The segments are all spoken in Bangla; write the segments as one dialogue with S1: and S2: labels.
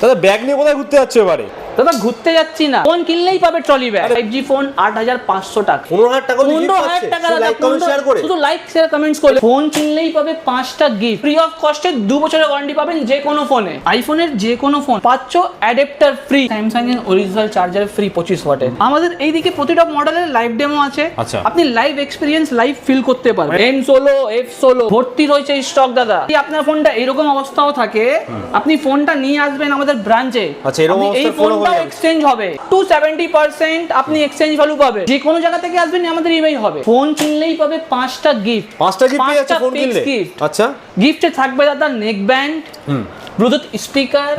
S1: দাদা ব্যাগ নিয়ে কোথায় ঘুরতে যাচ্ছে এবারে।
S2: দাদা ঘুরতে যাচ্ছি না। ফোন কিনলেই পাবে trolley bag. Five G phone আট হাজার পাঁচশো টাকা।
S1: পনেরো হাজার টাকা
S2: পনেরো হাজার টাকা দাদা পনেরো-
S1: শেয়ার করে।
S2: শুধু লাইক শেয়ার কমেন্টস করলে ফোন কিনলেই পাবে পাঁচটা গিফট ফ্রি অফ কস্টে দু বছরের ওয়ারেন্টি পাবেন যে কোনো ফোনে আইফোনের যে কোনো ফোন পাচ্ছ অ্যাডাপ্টার ফ্রি স্যামসাং এর অরিজিনাল চার্জার ফ্রি পঁচিশ ওয়াটের আমাদের এইদিকে প্রতিটা মডেলের লাইভ ডেমো আছে।
S1: আচ্ছা।
S2: আপনি লাইভ এক্সপিরিয়েন্স লাইভ ফিল করতে পারবেন। এম ষোলো এফ ষোলো ভর্তি রয়েছে স্টক দাদা। যদি আপনার ফোনটা এরকম অবস্থাও থাকে আপনি ফোনটা নিয়ে আসবেন আমাদের ব্রাঞ্চে
S1: আচ্ছা, এরকম
S2: এই
S1: অবস্থার
S2: ফোনটা এক্সচেঞ্জ হবে। টু সেভেন্টি পার্সেন্ট আপনি এক্সচেঞ্জ ভ্যালু পাবেন। যে কোনো জায়গা থেকে আসবেন আমাদের ইমেই হবে। ফোন কিনলেই পাবে পাঁচটা গিফট
S1: পাঁচটা গিফট পেয়ে ফোন কিনলে?
S2: গিফট
S1: আচ্ছা।
S2: গিফটে থাকবে দাদা neck band
S1: hmm
S2: Bluetooth speaker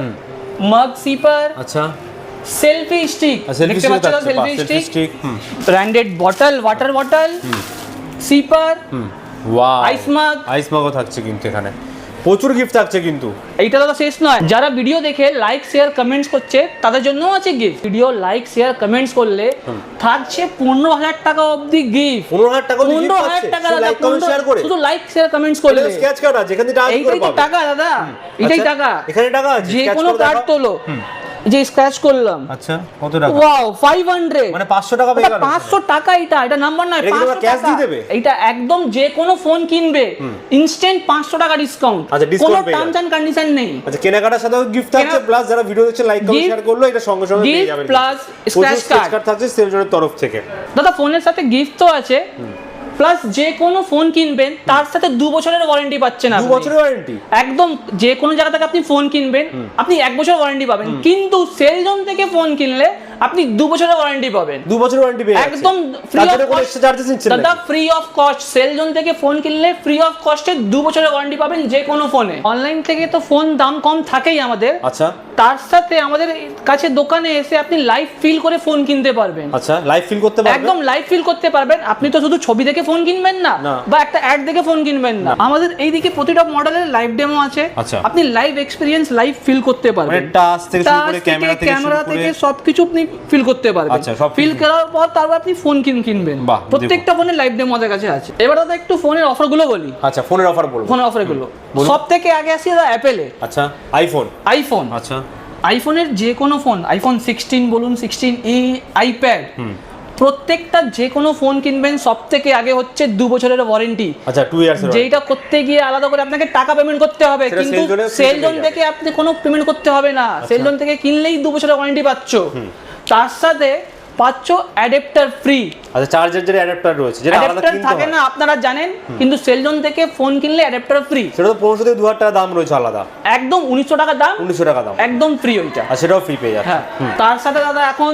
S2: mug sipper
S1: আচ্ছা।
S2: সেলফি স্টিক
S1: সেলফি
S2: দেখতে
S1: স্টিক
S2: পাচ্ছ selfie stick branded bottle water bottle sipper
S1: hmm. Wow
S2: ice mug
S1: ice মাগও থাকছে কিন্তু এখানে। প্রচুর গিফট থাকছে কিন্তু।
S2: এইটা দাদা শেষ নয়। যারা ভিডিও দেখে লাইক শেয়ার কমেন্টস করছে তাদের জন্য আছে gift video like share comments করলে থাকছে পনেরো হাজার টাকা অবধি গিফট
S1: পনেরো হাজার টাকা
S2: পনেরো হাজার টাকা দাদা
S1: লাইক কমেন্ট শেয়ার করে।
S2: শুধু লাইক শেয়ার কমেন্টস করলে।
S1: স্কেচ কার্ড আছে এখানে টাকা
S2: এইটাই তো টাকা দাদা। এটাই টাকা।
S1: এখানে টাকা আছে
S2: যে কোনো
S1: করে
S2: কার্ড তোলো। যে স্ক্র্যাচ করলাম।
S1: আচ্ছা কত টাকা?
S2: ওয়াও 500
S1: মানে 500 টাকা পেয়ে গেল
S2: পাঁচশো টাকা এটা এটা নাম্বার নয়
S1: এটা কি তোমরা
S2: 500
S1: cash
S2: টাকা।
S1: দিয়ে দেবে?
S2: এটা একদম যে কোনো ফোন কিনবে ইনস্ট্যান্ট পাঁচশো টাকা ডিসকাউন্ট
S1: আচ্ছা, discount
S2: কোনো টার্মস এন্ড কন্ডিশন নেই।
S1: আচ্ছা কেনাকাটার সাথে গিফট থাকছে
S2: কেনা-
S1: প্লাস যারা ভিডিও দেখছে লাইক কমেন্ট শেয়ার করল এটা সঙ্গে সঙ্গে পেয়ে যাবেন স্কেচ
S2: card।
S1: কার্ড থাকছে সেলজনের তরফ থেকে।
S2: দাদা ফোনের সাথে গিফট তো আছে। প্লাস যে কোনো ফোন কিনবেন তার সাথে দু বছরের ওয়ারেন্টি পাচ্ছেন
S1: দু বছরের ওয়ারেন্টি
S2: একদম যে কোনো জায়গা থেকে আপনি ফোন কিনবেন আপনি এক বছর ওয়ারেন্টি পাবেন। কিন্তু সেলজন থেকে ফোন কিনলে আপনি দু বছরের ওয়ারেন্টি পাবেন।
S1: দু বছরের ওয়ারেন্টি পেয়ে
S2: একদম ফ্রি অফ
S1: নিচ্ছেন
S2: দাদা ফ্রি অফ কস্ট সেলজন থেকে ফোন কিনলে ফ্রি অফ কস্টে দু বছরের ওয়ারেন্টি পাবেন যে কোনো ফোনে অনলাইন থেকে তো ফোন দাম কম থাকেই আমাদের।
S1: আচ্ছা।
S2: তার সাথে আমাদের কাছে দোকানে এসে আপনি লাইভ ফিল করে ফোন কিনতে পারবেন।
S1: আচ্ছা লাইভ ফিল করতে পারবেন?
S2: একদম লাইভ ফিল করতে পারবেন। আপনি তো শুধু ছবি দেখে ফোন কিনবেন না। বা একটা অ্যাড দেখে ফোন কিনবেন না। আমাদের এইদিকে প্রতিটা মডেলের লাইভ ডেমো আছে।
S1: আচ্ছা।
S2: আপনি লাইভ এক্সপিরিয়েন্স লাইভ ফিল করতে
S1: মানে
S2: পারবেন
S1: টাচ থেকে শুরু করে ক্যামেরা থেকে
S2: ক্যামেরা থেকে সবকিছু আপনি ফিল করতে পারবেন।
S1: আচ্ছা,
S2: ফিল করার পর তারপর আপনি ফোন কিন কিনবেন।
S1: বাহ,
S2: প্রত্যেকটা ফোনের লাইভ ডেমো আমাদের কাছে আছে। এবার দাদা একটু ফোনের অফারগুলো বলি।
S1: আচ্ছা ফোনের অফার বলব।
S2: ফোনের অফারগুলো
S1: বলুন।
S2: সব থেকে আগে আসি দাদা অ্যাপেলে
S1: আচ্ছা আইফোন
S2: আইফোন
S1: আচ্ছা।
S2: আইফোনের যে কোনো ফোন আইফোন সিক্সটিন বলুন সিক্সটিন ই আইপ্যাড প্রত্যেকটা যে কোনো ফোন কিনবেন সব থেকে আগে হচ্ছে দু বছরের ওয়ারেন্টি
S1: আচ্ছা টু ইয়ার্স
S2: যেটা করতে গিয়ে আলাদা করে আপনাকে টাকা পেমেন্ট করতে হবে কিন্তু সেল জোন থেকে আপনি কোনো পেমেন্ট করতে হবে না। সেল জোন থেকে কিনলেই দু বছরের ওয়ারেন্টি পাচ্ছ। তার সাথে পাচ্ছ অ্যাডাপ্টার ফ্রি
S1: আচ্ছা চার্জার যেটা অ্যাডাপ্টার রয়েছে যেটা আলাদা কিনতে
S2: থাকে না আপনারা জানেন কিন্তু সেল জোন থেকে ফোন কিনলে অ্যাডাপ্টার ফ্রি
S1: সেটা তো পনেরোশো থেকে দু হাজার টাকা দাম রয়েছে আলাদা।
S2: একদম উনিশশো টাকা দাম
S1: উনিশশো টাকা দাম।
S2: একদম ফ্রি ওইটা।
S1: আর সেটাও ফ্রি পেয়ে যাচ্ছে।
S2: হ্যাঁ। তার সাথে দাদা এখন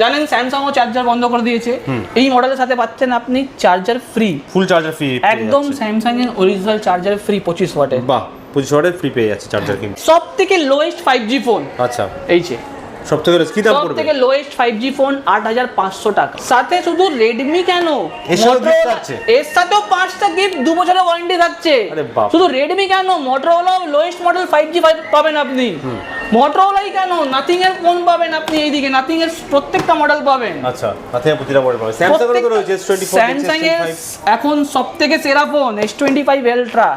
S2: জানেন স্যামসাংও চার্জার বন্ধ করে দিয়েছে। এই মডেলের সাথে পাচ্ছেন আপনি charger free
S1: full charger free
S2: একদম স্যামসাং এর অরিজিনাল চার্জার ফ্রি পঁচিশ ওয়াটের
S1: বাহ পঁচিশ ওয়াটের ফ্রি পেয়ে যাচ্ছে চার্জার কিন্তু।
S2: সব থেকে লোয়েস্ট ফাইভ জি ফোন
S1: আচ্ছা।
S2: এই যে।
S1: সব থেকে কি দাম পড়বে?
S2: সবথেকে লোয়েস্ট ফাইভ জি ফোন আট হাজার পাঁচশো টাকা। সাথে শুধু রেডমি কেন?
S1: এর সাথেও
S2: পাঁচটা গিফট দু বছরের ওয়ারেন্টি থাকছে। শুধু রেডমি কেন? Motorola lowest model five G পাবেন আপনি। মোটরোলাই কেন? নাথিং এর ফোন পাবেন আপনি এইদিকে। নাথিং এর প্রত্যেকটা মডেল পাবেন।
S1: আচ্ছা তাতে প্রতিটা মডেল পাবে স্যামসাং এর তো রয়েছে এস টোয়েন্টি ফোর
S2: স্যামসাং এর এখন সব থেকে সেরা phone S twenty five ultra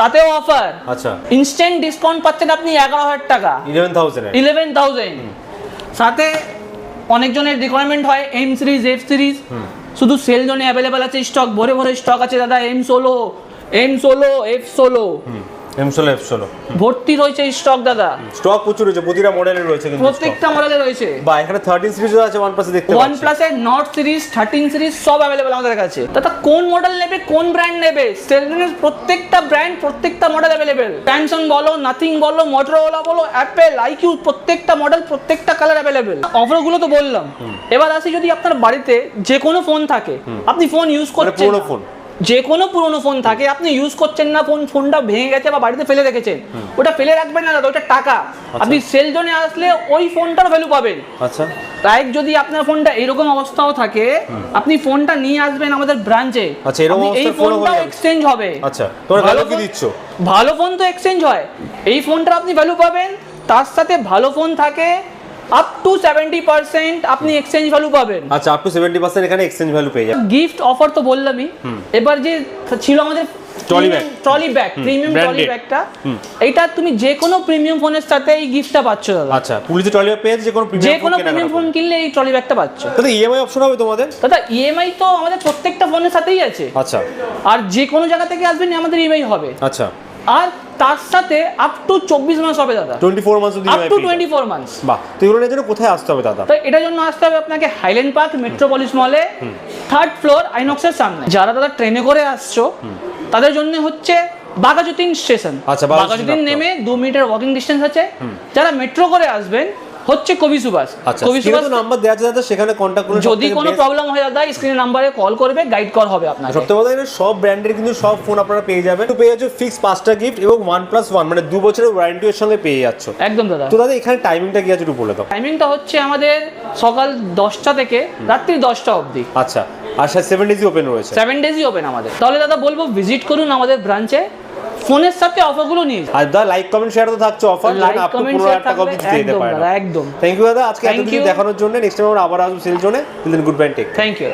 S2: তাতেও অফার
S1: আচ্ছা।
S2: ইনস্ট্যান্ট ডিসকাউন্ট পাচ্ছেন আপনি এগারো হাজার টাকা।
S1: ইলেভেন থাউজেন্ড
S2: ইলেভেন থাউজেন্ড সাথে অনেকজনের রিকোয়ারমেন্ট হয় এম সিরিজ এফ সিরিজ শুধু সেল জোনে অ্যাভেলেবেল আছে স্টক ভরে ভরে স্টক আছে দাদা এম ষোলো এম ষোলো এফ ষোলো।
S1: এম ষোলো এফ ষোলো।
S2: ভর্তি রয়েছে স্টক দাদা।
S1: স্টক প্রচুর রয়েছে প্রতিটা মডেলের রয়েছে কিন্তু
S2: প্রত্যেকটা মডেলে রয়েছে।
S1: বা এখানে থার্টিন সিরিজও আছে ওয়ান প্লাসে দেখতে
S2: ওয়ান প্লাসের নট সিরিজ থার্টিন সিরিজ সব অ্যাভেলেবেল আমাদের কাছে। দাদা কোন মডেল নেবে কোন ব্র্যান্ড নেবে? সেলজনের প্রত্যেকটা ব্র্যান্ড প্রত্যেকটা মডেল অ্যাভেলেবেল স্যামসাং বলো নাথিং বলো মোটরোলা বলো অ্যাপেল আইকিউ প্রত্যেকটা মডেল প্রত্যেকটা কালার অ্যাভেলেবেল অফারগুলো তো বললাম। এবার আসি যদি আপনার বাড়িতে যে কোনো ফোন থাকে আপনি ফোন ইউজ
S1: মানে
S2: করছেন
S1: পুরোনো ফোন
S2: যে কোনো পুরোনো ফোন থাকে আপনি ইউজ করছেন না ফোন ফোনটা ভেঙে গেছে বা বাড়িতে ফেলে রেখেছেন ওটা ফেলে রাখবেন না দাদা ওটা টাকা। আপনি সেল জোনে আসলে ওই ফোনটার ভ্যালু পাবেন।
S1: আচ্ছা।
S2: তাই যদি আপনার ফোনটা এরকম অবস্থাও থাকে আপনি ফোনটা নিয়ে আসবেন আমাদের ব্রাঞ্চে
S1: আচ্ছা, এরকম
S2: এই
S1: যাবে?
S2: এক্সচেঞ্জ হবে।
S1: আচ্ছা তোমরা
S2: ভালো
S1: ভ্যালু কি দিচ্ছ?
S2: ভালো ফোন তো এক্সচেঞ্জ হয়। এই ফোনটা আপনি ভ্যালু পাবেন তার সাথে ভালো ফোন থাকে আপ টু সেভেন্টি পার্সেন্ট আপনি এক্সচেঞ্জ ভ্যালু পাবেন।
S1: আচ্ছা আপ টু সেভেন্টি পার্সেন্ট এখানে এক্সচেঞ্জ ভ্যালু পেয়ে যাবে
S2: গিফট অফার তো বললামই। এবার যে ছিল আমাদের
S1: Trolley bag।
S2: Trolley bag premium trolley ব্যাগটা এইটা তুমি যে কোনো প্রিমিয়াম ফোনের সাথে এই গিফটটা পাচ্ছ দাদা।
S1: আচ্ছা পুলিশে ট্রলি ব্যাগ পেয়েছে যে কোনো
S2: যে
S1: প্রিমিয়াম
S2: কোনো প্রিমিয়াম ফোন কিনলে এই ট্রলি ব্যাগটা পাচ্ছ।
S1: তাহলে ইএমআই অপশন হবে তোমাদের?
S2: দাদা ইএমআই তো আমাদের প্রত্যেকটা ফোনের সাথেই আছে।
S1: আচ্ছা।
S2: আর যে কোনো জায়গা থেকে আসবেন আমাদের ইএমআই হবে।
S1: আচ্ছা।
S2: আর তার সাথে আপ টু চব্বিশ মাস হবে দাদা।
S1: Twenty four months
S2: up to twenty four months
S1: বাহ তো এগুলোর জন্য কোথায় আসতে হবে দাদা?
S2: তো এটার জন্য আসতে হবে আপনাকে হাইল্যান্ড পার্ক মেট্রোপলিস মলে থার্ড ফ্লোর আইনক্সের সামনে। যারা দাদা ট্রেনে করে আসছো তাদের জন্য হচ্ছে বাঘাযতীন স্টেশন
S1: আচ্ছা, বাঘাযতীন
S2: নেমে দু মিনিটের ওয়াকিং ডিস্টেন্স আছে। যারা মেট্রো করে আসবেন হচ্ছে কবি সুভাষ।
S1: আচ্ছা
S2: কবি সুভাষ
S1: নাম্বার দেওয়া আছে দাদা সেখানে কন্ট্যাক্ট করুন
S2: যদি কোনো প্রবলেম হয় দাদা স্ক্রিনে নাম্বারে কল করবে গাইড করা হবে আপনাকে।
S1: সত্যি কথা সব ব্র্যান্ডের কিন্তু সব ফোন আপনারা পেয়ে যাবেন। তো পেয়ে যাচ্ছ ফিক্স পাঁচটা গিফট এবং ওয়ান প্লাস ওয়ান মানে দু বছরের ওয়ারেন্টি এর সঙ্গে পেয়ে যাচ্ছ।
S2: একদম দাদা।
S1: তো দাদা এখানে টাইমিংটা কি আছে একটু বলে দাও।
S2: টাইমিংটা হচ্ছে আমাদের সকাল দশটা থেকে রাত্রি দশটা অবধি।
S1: আচ্ছা আর সেভেন ডেজই ওপেন রয়েছে।
S2: সেভেন ডেজই ওপেন আমাদের। তাহলে দাদা বলব ভিজিট করুন আমাদের ব্রাঞ্চে ফোনের সাথে অফারগুলো নিয়ে।
S1: আর দা লাইক কমেন্ট শেয়ার তো থাকছে অফার লাইক
S2: কমেন্ট
S1: শেয়ার টাকা
S2: থাকবে।
S1: দিতে পারেন।
S2: একদম।
S1: থ্যাংক ইউ দাদা। আজকে এতদিন দেখানোর জন্য নেক্সট টাইম আমরা আবার আসব সেল জন্য দিন good bye take
S2: thank you